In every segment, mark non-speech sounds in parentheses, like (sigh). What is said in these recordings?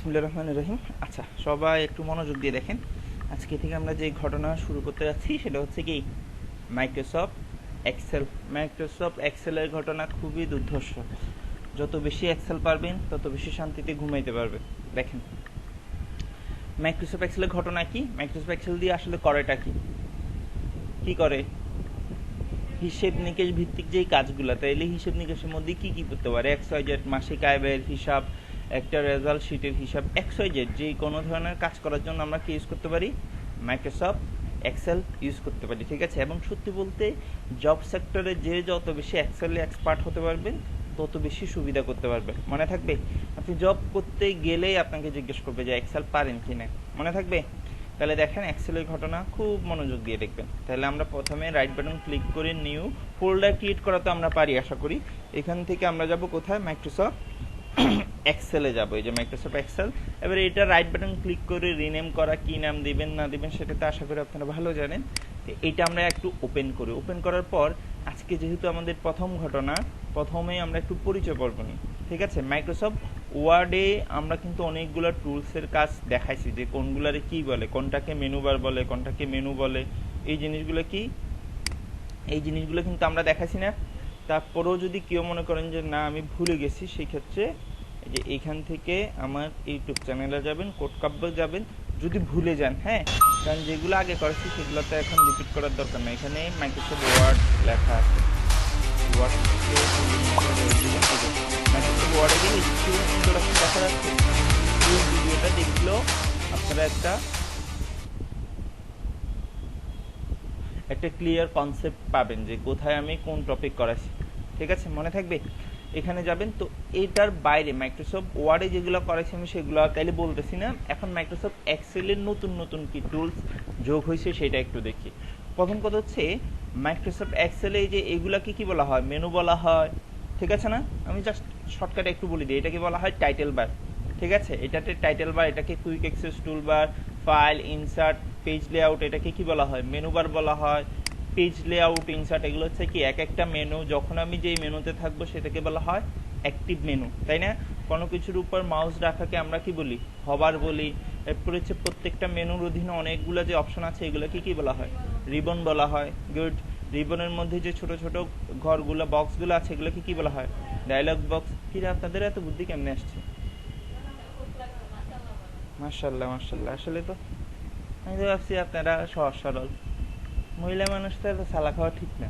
বিসমুল্লাহ রহমান রহিম। আচ্ছা সবাই একটু মনোযোগ দিয়ে দেখেন। আজকে থেকে আমরা যে ঘটনা শুরু করতে যাচ্ছি, সেটা হচ্ছে কি মাইক্রোসফট এক্সেল মাইক্রোসফট এক্সেলের ঘটনা খুবই দুর্ধর্ষ। যত বেশি এক্সেল পারবেন, তত বেশি শান্তিতে ঘুমাইতে পারবেন। দেখেন মাইক্রোসফট এক্সেলের ঘটনা কি? মাইক্রোসফট এক্সেল দিয়ে আসলে করেটা কি? কি করে? হিসেব নিকেশ ভিত্তিক যেই কাজগুলো, তাইলে হিসেব নিকেশের মধ্যে কি কি করতে পারে? এক্স ওয়াই জেড মাসিক আয় ব্যয়ের হিসাব একটা রেজাল্ট শিটের হিসাব ওয়াই জেড যে কোনো ধরনের কাজ করার জন্য আমরা কি ইউজ করতে পারি? মাইক্রোসফট এক্সেল ইউজ করতে পারি, ঠিক আছে? এবং সত্যি বলতে জব সেক্টরে যে যত বেশি এক্সেলে এক্সপার্ট হতে পারবেন, তত বেশি সুবিধা করতে পারবেন। মনে থাকবে? আপনি জব করতে গেলেই আপনাকে জিজ্ঞেস করবে যে এক্সেল পারেন কি না? মনে থাকবে? তাহলে দেখেন এক্সেলের ঘটনা খুব মনোযোগ দিয়ে দেখবেন। তাহলে আমরা প্রথমে রাইট বাটন ক্লিক করে নিউ ফোল্ডার ক্রিয়েট করা তো আমরা পারি, আশা করি। এখান থেকে আমরা যাব কোথায়? মাইক্রোসফট এক্সেলে যাব, এই যে মাইক্রোসফট এক্সেল এবারে এটা রাইট বাটন ক্লিক করে রিনেম করা, কি নাম দিবেন, না দিবেন সেটা তো আশা করি আপনারা ভালো জানেন। তো এটা আমরা একটু ওপেন করি। ওপেন করার পর আজকে যেহেতু আমাদের প্রথম ঘটনা প্রথমেই আমরা একটু পরিচয় পর্ব নিই। ঠিক আছে? মাইক্রোসফট ওয়ার্ডে আমরা কিন্তু অনেকগুলো টুলসের কাজ দেখাইছি, যে কোনগুলারে কি বলে, কোনটাকে মেনু বার বলে, কোনটাকে মেনু বলে, এই জিনিসগুলো কি? এই জিনিসগুলো কিন্তু আমরা দেখাইছি না। তারপরেও যদি কেউ মনে করেন যে, না, আমি ভুলে গেছি সেই ক্ষেত্রে যে এইখান থেকে আমার ইউটিউব চ্যানেলে যাবেন, কোড কাব্য যাবেন, যদি ভুলে যান হ্যাঁ? কারণ যেগুলো আগে করেছি সেগুলো তো এখন রিপিট করার দরকার নেই। এখানে মাইক্রোসফট ওয়ার্ড লেখা আছে। ওয়ার্ড মাইক্রোসফট ওয়ার্ডে এই ভিডিওটা দেখলেও আপনারা একটা একটা ক্লিয়ার কনসেপ্ট পাবেন যে কোথায় আমি কোন টপিক করাছি ঠিক আছে? মনে থাকবে? এখানে যাবেন, তো এটার বাইরে মাইক্রোসফট ওয়ার্ডে যেগুলো করাইছি আমি সেগুলো তাইলে বলতেছি না। এখন মাইক্রোসফট এক্সেলের নতুন নতুন কি টুলস যোগ হয়েছে সেটা একটু দেখি। প্রথম কথা হচ্ছে মাইক্রোসফট এক্সেলে যে এগুলাকে কি বলা হয়? মেনু বলা হয়। ঠিক আছে না? আমি জাস্ট শর্টকাটে একটু বলি দিই। এটাকে বলা হয় টাইটেল বার ঠিক আছে? এটাতে টাইটেল বার এটাকে quick access tool bar file insert page layout এটাকে কি বলা হয়? মেনু বার বলা হয়। পেজ লেআউট ইনসার্ট এগুলো হচ্ছে কি এক একটা মেনু যখন আমি যেই মেনুতে থাকব সেটাকে বলা হয় অ্যাক্টিভ মেনু তাই না? কোনো কিছুর উপর মাউস রাখাকে আমরা কি বলি? হবার বলি। এরপর হচ্ছে প্রত্যেকটা মেনুর অধীনে অনেকগুলো যে অপশন আছে, এগুলোকে কি বলা হয়? রিবন বলা হয়। গুড রিবনের মধ্যে যে ছোট ছোট ঘরগুলো বক্সগুলো আছে, এগুলোকে কি বলা হয়? ডায়লগ বক্স কি আপনাদের এত বুদ্ধি কেমনে আসছে? মার্শাল্লাহ মার্শাল্লাহ আসলে তো আমি তো ভাবছি আপনারা সহজ সরল। মহিলা মানুষ তো সালা খাওয়া ঠিক না।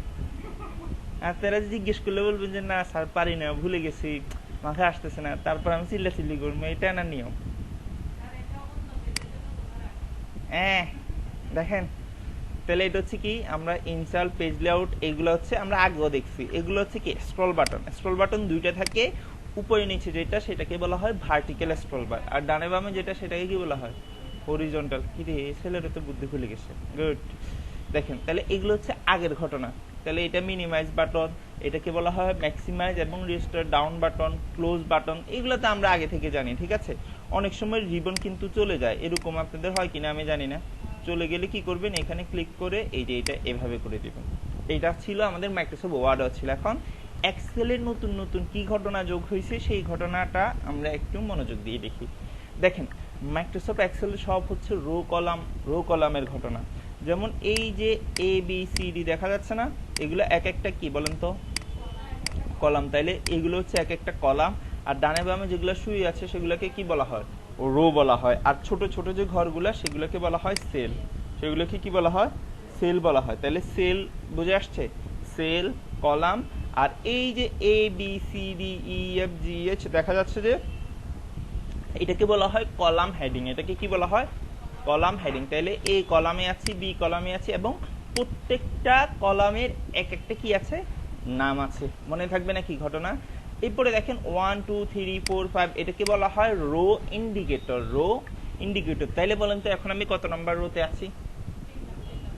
আপনারা জিজ্ঞেস করলে বলবেন যে, না, স্যার, পারি না, ভুলে গেছি, মাথায় আসতেছে না। তারপর আমি চিল্লা চিল্লি করব, এটা না নিয়ম। হ্যাঁ দেখেন, তাহলে এটা হচ্ছে কি, আমরা ইনস্টল পেজ লেআউট এগুলো হচ্ছে আমরা আগেও দেখছি। এগুলো হচ্ছে কি স্ক্রল বাটন স্ক্রল বাটন দুইটা থাকে, উপরে নিচে যেটা, সেটাকে বলা হয় ভার্টিক্যাল স্ক্রল বার আর ডানে বামে যেটা, সেটাকে কি বলা হয় হরিজন্টাল কি রে, ছেলের তো বুদ্ধি খুলে গেছে। গুড দেখেন, তাহলে এগুলো হচ্ছে আগের ঘটনা। তাহলে এটা মিনিমাইজ বাটন এটাকে বলা হয় ম্যাক্সিমাইজ এবং register down button close button এগুলো তো আমরা আগে থেকে জানি, ঠিক আছে? অনেক সময় রিবন কিন্তু চলে যায়, এরকম আপনাদের হয় কিনা আমি জানি না। চলে গেলে কি করবেন? এখানে ক্লিক করে এই যে এটা এভাবে করে দিবেন। এটা ছিল আমাদের মাইক্রোসফট ওয়ার্ডও ছিল এখন। এক্সেলের নতুন নতুন কি ঘটনা যোগ হয়েছে, সেই ঘটনাটা আমরা একটু মনোযোগ দিয়ে দেখি। দেখেন মাইক্রোসফট এক্সেল সব হচ্ছে রো কলাম রো কলামের ঘটনা। যেমন এই যে এ বি সি ডি দেখা যাচ্ছে না, এগুলো এক একটা কি বলেন তো? কলাম। তাইলে এগুলো হচ্ছে এক একটা কলাম। আর ডানে বামে যেগুলো শুয়ে আছে, সেগুলোকে কি বলা হয়? রো বলা হয়। আর ছোট ছোট যে ঘরগুলা, সেগুলোকে বলা হয় সেল। সেগুলোকে কি বলা হয়? সেল বলা হয়। তাহলে সেল বুঝে আসছে? Sell, column. আর এই যে A B C D E F G H দেখা যাচ্ছে যে, এটাকে বলা হয় কলাম হেডিং। এটাকে কি বলা হয়? কলাম হেডিং তাহলে এ কলামে আছি, বি কলামে আছি এবং প্রত্যেকটা কলামের এক একটা কি আছে? নাম আছে। মনে থাকবে না কি ঘটনা? এরপরে দেখেন one two three four five এটাকে বলা হয় রো ইন্ডিকেটর রো ইন্ডিকেটর তাইলে বলেন তো, এখন আমি কত নম্বর রোতে আছি?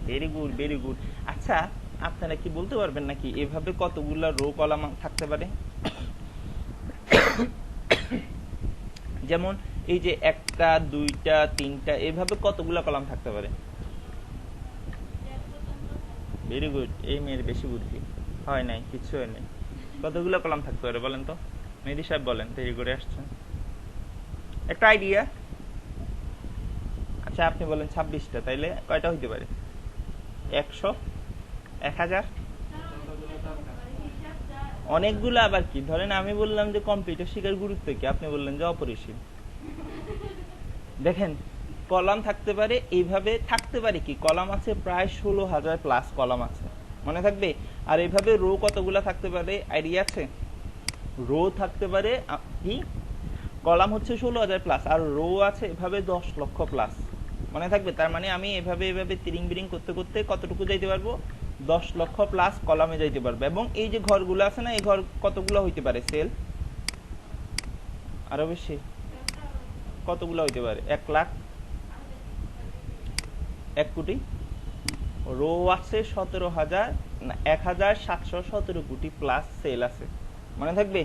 ভেরি গুড ভেরি গুড আচ্ছা আপনারা কি বলতে পারবেন নাকি? এভাবে কতগুলা রো কলাম থাকতে পারে? (coughs) যেমন এই যে একটা, দুইটা, তিনটা, এভাবে কতগুলা কলাম থাকতে পারে? ভেরি গুড এই মেয়ের বেশি বুদ্ধি। হয় নাই, কিছু হয় নাই। কতগুলো কলাম থাকতে পারে বলেন তো? মেহেদি সাহেব বলেন, দেরি করে আসছেন। একটা আইডিয়া আচ্ছা আপনি বলেন ছাব্বিশটা, তাইলে কয়টা হইতে পারে? একশো? এক হাজার? অনেকগুলো আবার কি? ধরেন আমি বললাম যে কম্পিউটার শেখার গুরুত্ব কি? আপনি বললেন যে অপরিসীম। দেখেন, কলাম থাকতে পারে, এইভাবে থাকতে পারে কি? কলাম আছে প্রায় ষোলো হাজার প্লাস কলাম আছে। মনে থাকবে? আর এইভাবে রো কতগুলো থাকতে পারে? আইডিয়া আছে? রো থাকতে পারে কি? কলাম হচ্ছে ষোলো হাজার প্লাস আর রো আছে এভাবে দশ লক্ষ প্লাস মনে থাকবে? তার মানে আমি এভাবে এভাবে তিরিং বিরিং করতে করতে কতটুকু যাইতে পারব? দশ লক্ষ প্লাস কলামে যাইতে পারব। এবং এই যে ঘরগুলো আছে না, এই ঘর কতগুলো হইতে পারে? সেল? আরও বেশি। কতগুলো হইতে পারে? এক লাখ? এক কোটি? রো আছে সতেরো হাজার, না, এক হাজার সাতশো সতেরো কোটি প্লাস সেল আছে। মনে থাকবে?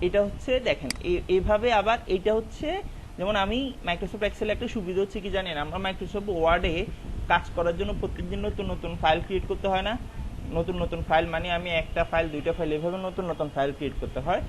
এটা হচ্ছে, দেখেন, এ- এইভাবে আবার এটা হচ্ছে, যেমন আমি মাইক্রোসফট এক্সেল একটা সুবিধা হচ্ছে কি জানেন? আমরা মাইক্রোসফট ওয়ার্ডে কাজ করার জন্য প্রত্যেকদিন নতুন নতুন ফাইল ক্রিয়েট করতে হয় না? নতুন নতুন ফাইল মানে আমি একটা ফাইল দুইটা ফাইল এভাবে নতুন নতুন ফাইল ক্রিয়েট করতে হয়।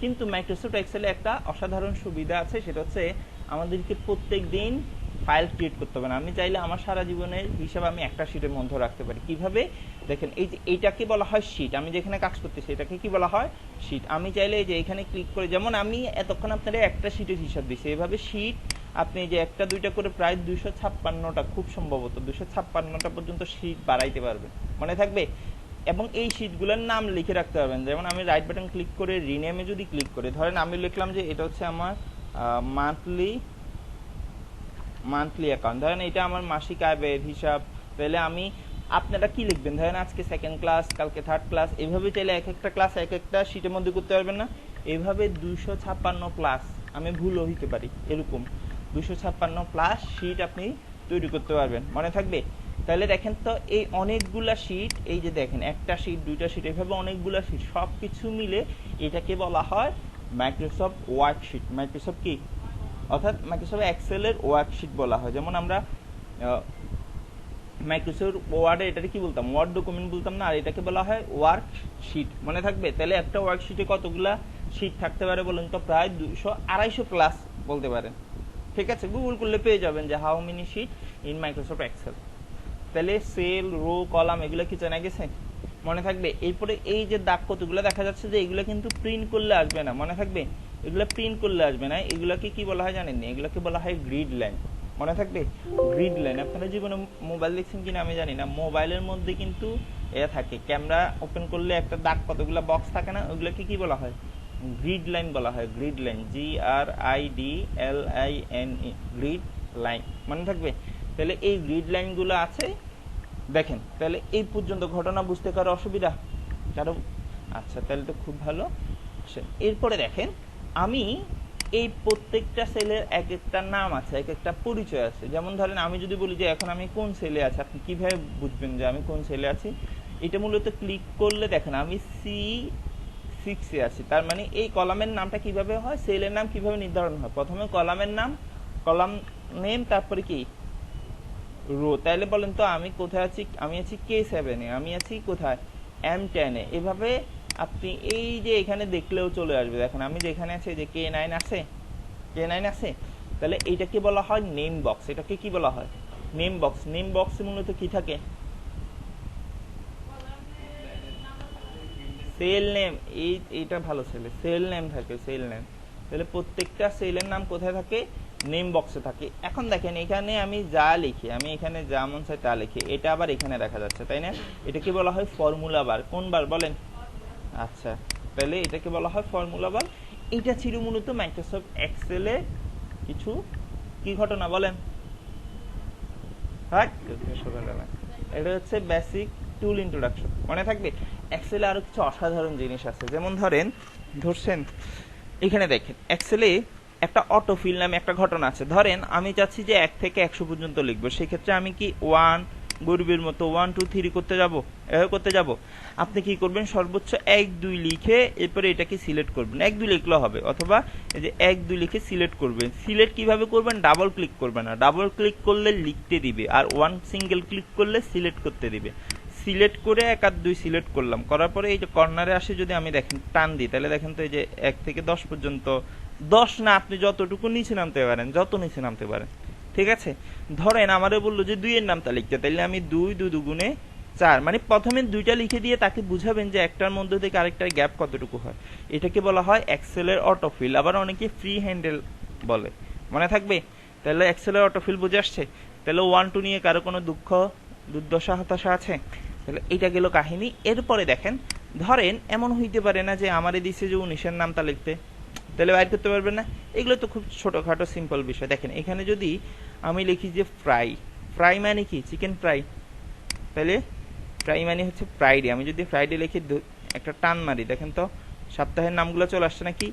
কিন্তু মাইক্রোসফট এক্সেলে একটা অসাধারণ সুবিধা আছে, সেটা হচ্ছে আমাদেরকে প্রত্যেক দিন ফাইল ক্রিয়েট করতে হবে না। আমি চাইলে আমার সারা জীবনের হিসাব আমি একটা শিটের মধ্যে রাখতে পারি। কীভাবে? দেখেন, এই যে এইটাকে বলা হয় শিট আমি যেখানে কাজ করতেছি, এটাকে কি বলা হয়? শিট আমি চাইলে এই যে এখানে ক্লিক করে, যেমন আমি এতক্ষণ আপনাদের একটা শিটের হিসাব দিছি। এভাবে শিট আপনি যে একটা, দুইটা করে প্রায় দুইশো ছাপ্পান্নটা, খুব সম্ভবত দুইশো ছাপ্পান্নটা পর্যন্ত শিট বাড়াইতে পারবেন। মনে থাকবে? এবং এই শিটগুলোর নাম লিখে রাখতে পারবেন। যেমন আমি রাইট বাটন ক্লিক করে রিনেমে যদি ক্লিক করে, ধরেন আমি লিখলাম যে এটা হচ্ছে আমার মান্থলি মান্থলি অ্যাকাউন্ট ধরেন এটা আমার মাসিক আয় ব্যয়ের হিসাব তাহলে আমি আপনারা কি লিখবেন? ধরেন আজকে সেকেন্ড ক্লাস কালকে থার্ড ক্লাস এইভাবে চাইলে এক একটা ক্লাস এক একটা শীটের মধ্যে করতে পারবেন না? এইভাবে দুইশো ছাপ্পান্ন প্লাস আমি ভুলও হইতে পারি, এরকম। দুইশো ছাপ্পান্ন প্লাস শীট আপনি তৈরি করতে পারবেন। মনে থাকবে? তাহলে দেখেন তো, এই অনেকগুলা শীট এই যে দেখেন, একটা শীট দুইটা শীট এইভাবে অনেকগুলা শীট সব কিছু মিলে এটাকে বলা হয় মাইক্রোসফট ওয়ার্কশিট মাইক্রোসফট কি? অর্থাৎ মাইক্রোসফট এক্সেলের ওয়ার্কশিট বলা হয়। যেমন আমরা মাইক্রোসফট ওয়ার্ডে এটাকে কি বলতাম? ওয়ার্ড ডকুমেন্ট বলতাম না, আর এটাকে বলা হয় ওয়ার্কশিট মনে থাকবে? তাহলে একটা ওয়ার্কশিটে কতগুলা শীট থাকতে পারে বলুন তো? প্রায় দুশো আড়াইশো প্লাস বলতে পারেন। ঠিক আছে? গুগল করলে পেয়ে যাবেন যে how many sheet in Microsoft Excel তাহলে সেল রো কলাম এগুলো কি চেনা গেছে? মনে থাকবে। এরপরে এই যে দাগ কতগুলো দেখা যাচ্ছে যে এগুলো কিন্তু প্রিন্ট করলে আসবে না। মনে থাকবে? এগুলো প্রিন্ট করলে আসবে না। এগুলোকে কি বলা হয় জানেন না এগুলোকে বলা হয় গ্রিড লাইন মনে থাকবে? গ্রিড লাইন আপনারা জীবনে মোবাইল দেখছেন কিনা আমি জানি না। মোবাইলের মধ্যে কিন্তু এ থাকে। ক্যামেরা ওপেন করলে একটা দাগ কতগুলো বক্স থাকে না? ওগুলোকে কি বলা হয়? গ্রিড লাইন বলা হয়। Grid line G R I D L I N E grid line মনে থাকবে? তাহলে এই গ্রিড লাইনগুলো আছে। দেখেন তাহলে এই পর্যন্ত ঘটনা বুঝতে কারও অসুবিধা? কারও? আচ্ছা তাহলে তো খুব ভালো। আসেন, এরপরে দেখেন আমি এই প্রত্যেকটা সেলের এক একটা নাম আছে এক একটা পরিচয় আছে। যেমন ধরেন আমি যদি বলি যে এখন আমি কোন সেলে আছি? আপনি কীভাবে বুঝবেন যে আমি কোন সেলে আছি? এটা মূলত ক্লিক করলে দেখেন আমি সি সিক্সে আছি। তার মানে এই কলামের নামটা কীভাবে হয়? সেলের নাম কীভাবে নির্ধারণ হয়? প্রথমে কলামের নাম কলাম নেম তারপরে কি? রো তাহলে বলেন তো আমি কোথায় আছি? আমি আছি কে সেভেনে আমি আছি কোথায়? এম টেনে এভাবে আপনি এই যে এখানে দেখলেও চলে আসবে। দেখেন, আমি যেখানে আছি যে কে নাইন আছে কে নাইন আছে তাহলে এইটাকে বলা হয় নেম বক্স এটাকে কি বলা হয়? নেম বক্স নেম বক্সে মূলত কি থাকে? সেল নেম এই, এইটা ভালো ছেলে। সেল নেম থাকে সেল নেম তাহলে প্রত্যেকটা সেলের নাম কোথায় থাকে? নেম বক্সে থাকে। এখন দেখেন, এখানে আমি যা লিখি, আমি এখানে যা মন চাই তা লিখি। এটা আবার এখানে দেখা যাচ্ছে, তাই না? এটাকে বলা হয় ফর্মুলা বার কোন বার বলেন? আচ্ছা তাহলে এটাকে বলা হয় ফর্মুলা বার এটা ছিল মূলত মাইক্রোসফট এক্সেলে কিছু কি ঘটনা বলেন? হ্যাঁ? এটা হচ্ছে বেসিক টুল ইন্ট্রোডাকশন মনে থাকবে? এক্সেলে আরও কিছু অসাধারণ জিনিস আছে। যেমন ধরেন, ধরছেন, এখানে দেখেন এক্সেলে একটা অটোফিল নামে একটা ঘটনা আছে। ধরেন, আমি চাচ্ছি যে এক থেকে একশো পর্যন্ত লিখব। সেক্ষেত্রে আমি কি ওয়ান গরিবের মতো ওয়ান টু থ্রি করতে যাব? এভাবে করতে যাব। আপনি কি করবেন? সর্বোচ্চ এক, দুই লিখে এরপরে এটাকে সিলেক্ট করবেন। এক, দুই লিখলেও হবে। অথবা এই যে এক, দুই লিখে সিলেক্ট করবেন। সিলেক্ট কীভাবে করবেন? ডাবল ক্লিক করবেন না। ডাবল ক্লিক করলে লিখতে দিবে। আর ওয়ান সিঙ্গেল ক্লিক করলে সিলেক্ট করতে দিবে। সিলেক্ট করে এক আর দুই সিলেক্ট করলাম। করার পরে এই যে কর্নারে আসে যদি আমি দেখেন, টান দিই, তাহলে দেখেন তো এই যে এক থেকে দশ পর্যন্ত দশ না, আপনি যতটুকু নিচে নামতে পারেন, যত নিচে নামতে পারেন। ঠিক আছে? ধরেন আমারে বলল যে, দুইয়ের নামটা লিখতে। তাইলে আমি দুই দু দুগুণে চার। মানে প্রথমে দুইটা লিখে দিয়ে তাকে বুঝাবেন যে, একটার মধ্যে থেকে আরেকটার গ্যাপ কতটুকু হয়। এটাকে বলা হয় এক্সেলের অটোফিল আবার অনেকে ফ্রি হ্যান্ডেল বলে। মনে থাকবে? তাহলে এক্সেলের অটোফিল বুঝে আসছে? তাহলে ওয়ান টু নিয়ে কারও কোনো দুঃখ, দুর্দশা, হতাশা আছে? তাহলে এটা গেল কাহিনী। এরপরে দেখেন, ধরেন এমন হইতে পারে না যে, আমারে দিছে যে, উনিশের নামটা লিখতে। তাহলে বাইর করতে পারবেন না? এগুলো তো খুব ছোটোখাটো সিম্পল বিষয়। দেখেন, এখানে যদি আমি লিখি যে ফ্রাই ফ্রাই মানে কি? চিকেন ফ্রাই তাহলে ফ্রাই মানে হচ্ছে ফ্রাইডে আমি যদি ফ্রাইডে লিখি একটা টান মারি, দেখেন তো, সপ্তাহের নামগুলো চলে আসছে নাকি?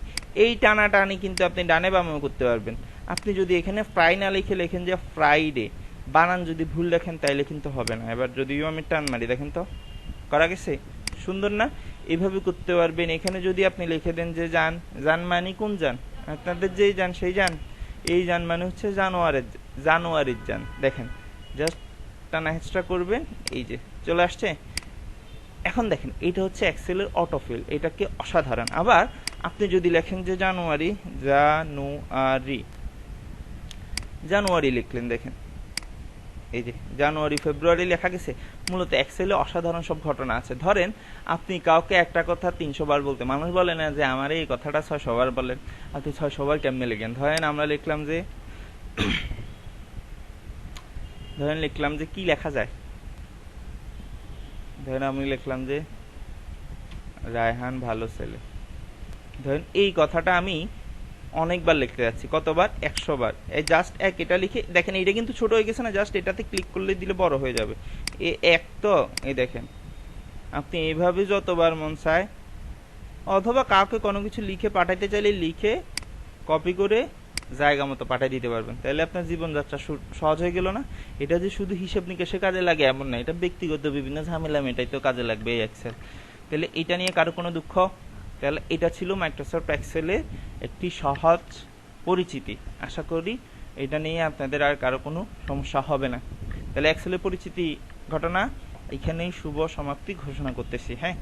এই টানা টানি কিন্তু আপনি ডানে বামেও করতে পারবেন। আপনি যদি এখানে ফ্রাই না লিখে লেখেন যে ফ্রাইডে বানান যদি ভুল লেখেন তাইলে কিন্তু হবে না। এবার যদিও আমি টান মারি, দেখেন তো, করা গেছে? সুন্দর না? এইভাবে করতে পারবেন। এখানে যদি আপনি লিখে দেন যে যান যান মানে কোন যান? আপনাদের যেই যান, সেই যান। এই যান মানে হচ্ছে জানুয়ারের জানুয়ারির যান। দেখেন জাস্ট টানা হেঁচড়া করবেন, এই যে, চলে আসছে। এখন দেখেন এটা হচ্ছে এক্সেলের অটোফিল এটাকে অসাধারণ। আবার আপনি যদি লেখেন যে জানুয়ারি জানুয়ারি। জানুয়ারি লিখলেন, দেখেন। এই যে জানুয়ারি, ফেব্রুয়ারি লেখা গেছে, মূলত এক্সেলে অসাধারণ সব ঘটনা আছে। ধরেন, আপনি কাউকে একটা কথা তিনশো বার বলতে, মানুষ বলে না যে, আমার এই কথাটা ছয়শো বার বলেন। আপনি ছয়শো বার কেমনে লিখেন? ধরেন আমরা লিখলাম যে, ধরেন লিখলাম যে, কি লেখা যায়? ধরেন আমি লিখলাম যে, রায়হান ভালো ছেলে। ধরেন এই কথাটা আমি অনেকবার লিখতে যাচ্ছি। কতবার? একশো বার এই জাস্ট এক এটা লিখে, দেখেন এটা কিন্তু ছোট হয়ে গেছে না জাস্ট এটাতে ক্লিক করলে দিলে বড় হয়ে যাবে। এ এক তো, এই দেখেন, আপনি এইভাবে যতবার মন চায়, অথবা কাউকে কোনো কিছু লিখে পাঠাইতে চাইলে লিখে কপি করে জায়গা মতো পাঠিয়ে দিতে পারবেন। তাহলে আপনার জীবনযাত্রা সহজ হয়ে গেল না? এটা যে শুধু হিসেব নিকেশে কাজে লাগে এমন না, এটা ব্যক্তিগত বিভিন্ন ঝামেলা মেটাইতেও কাজে লাগবে এই এক্সেল তাহলে এটা নিয়ে কারও কোনো দুঃখ? তাহলে এটা ছিল মাইক্রোসফট এক্সেলের একটি সহজ পরিচিতি। আশা করি এটা নিয়ে আপনাদের আর কারও কোনো সমস্যা হবে না। তাহলে এক্সেলের পরিচিতি ঘটনা এখানেই শুভ সমাপ্তি ঘোষণা করতেছি হ্যাঁ?